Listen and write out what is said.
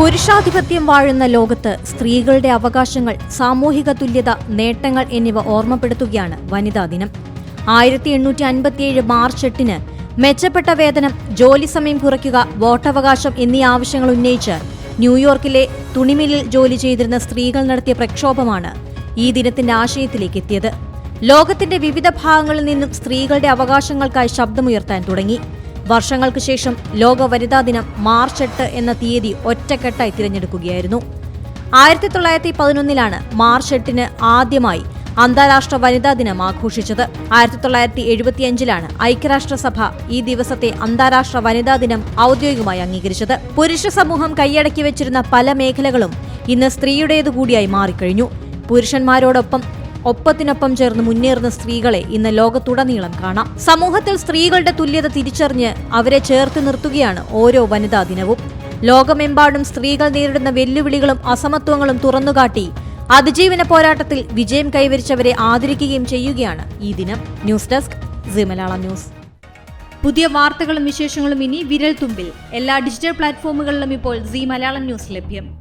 പുരുഷാധിപത്യം വാഴുന്ന ലോകത്ത് സ്ത്രീകളുടെ അവകാശങ്ങൾ സാമൂഹിക തുല്യത നേട്ടങ്ങൾ എന്നിവ ഓർമ്മപ്പെടുത്തുകയാണ് വനിതാ ദിനം. ആയിരത്തി എണ്ണൂറ്റി അൻപത്തിയേഴ് മാർച്ച് എട്ടിന് മെച്ചപ്പെട്ട വേതനം ജോലി സമയം കുറയ്ക്കുക വോട്ടവകാശം എന്നീ ആവശ്യങ്ങൾ ഉന്നയിച്ച് ന്യൂയോർക്കിലെ തുണിമില്ലിൽ ജോലി ചെയ്തിരുന്ന സ്ത്രീകൾ നടത്തിയ പ്രക്ഷോഭമാണ് ഈ ദിനത്തിന്റെ ആശയത്തിലേക്ക് എത്തിയത്. ലോകത്തിന്റെ വിവിധ ഭാഗങ്ങളിൽ നിന്നും സ്ത്രീകളുടെ അവകാശങ്ങൾക്കായി ശബ്ദമുയർത്താൻ തുടങ്ങി. വർഷങ്ങൾക്ക് ശേഷം ലോക വനിതാ ദിനം മാർച്ച് എട്ട് എന്ന തീയതി ഒറ്റക്കെട്ടായി തിരഞ്ഞെടുക്കുകയായിരുന്നു. ആയിരത്തി തൊള്ളായിരത്തി പതിനൊന്നിലാണ് മാർച്ച് എട്ടിന് ആദ്യമായി അന്താരാഷ്ട്ര വനിതാ ദിനം ആഘോഷിച്ചത്. ആയിരത്തി തൊള്ളായിരത്തി എഴുപത്തിയഞ്ചിലാണ് ഐക്യരാഷ്ട്രസഭ ഈ ദിവസത്തെ അന്താരാഷ്ട്ര വനിതാ ദിനം ഔദ്യോഗികമായി അംഗീകരിച്ചത്. പുരുഷ സമൂഹം കൈയടക്കി വെച്ചിരുന്ന പല മേഖലകളും ഇന്ന് സ്ത്രീയുടേതുകൂടിയായി മാറിക്കഴിഞ്ഞു. പുരുഷന്മാരോടൊപ്പം ഒപ്പത്തിനൊപ്പം ചേർന്ന് മുന്നേറുന്ന സ്ത്രീകളെ ഇന്ന് ലോകത്തുടനീളം കാണാം. സമൂഹത്തിൽ സ്ത്രീകളുടെ തുല്യത തിരിച്ചറിഞ്ഞ് അവരെ ചേർത്ത് നിർത്തുകയാണ് ഓരോ വനിതാ ദിനവും. ലോകമെമ്പാടും സ്ത്രീകൾ നേരിടുന്ന വെല്ലുവിളികളും അസമത്വങ്ങളും തുറന്നുകാട്ടി അതിജീവന പോരാട്ടത്തിൽ വിജയം കൈവരിച്ചവരെ ആദരിക്കുകയും ചെയ്യുകയാണ് ഈ ദിനം. News desk C Malayalam news. പുതിയ വാർത്തകളും വിശേഷങ്ങളും ഇനി വിരൽ തുമ്പിൽ എല്ലാ ഡിജിറ്റൽ പ്ലാറ്റ്ഫോമുകളിലും ഇപ്പോൾ സി മലയാളം ന്യൂസ് ലഭ്യം.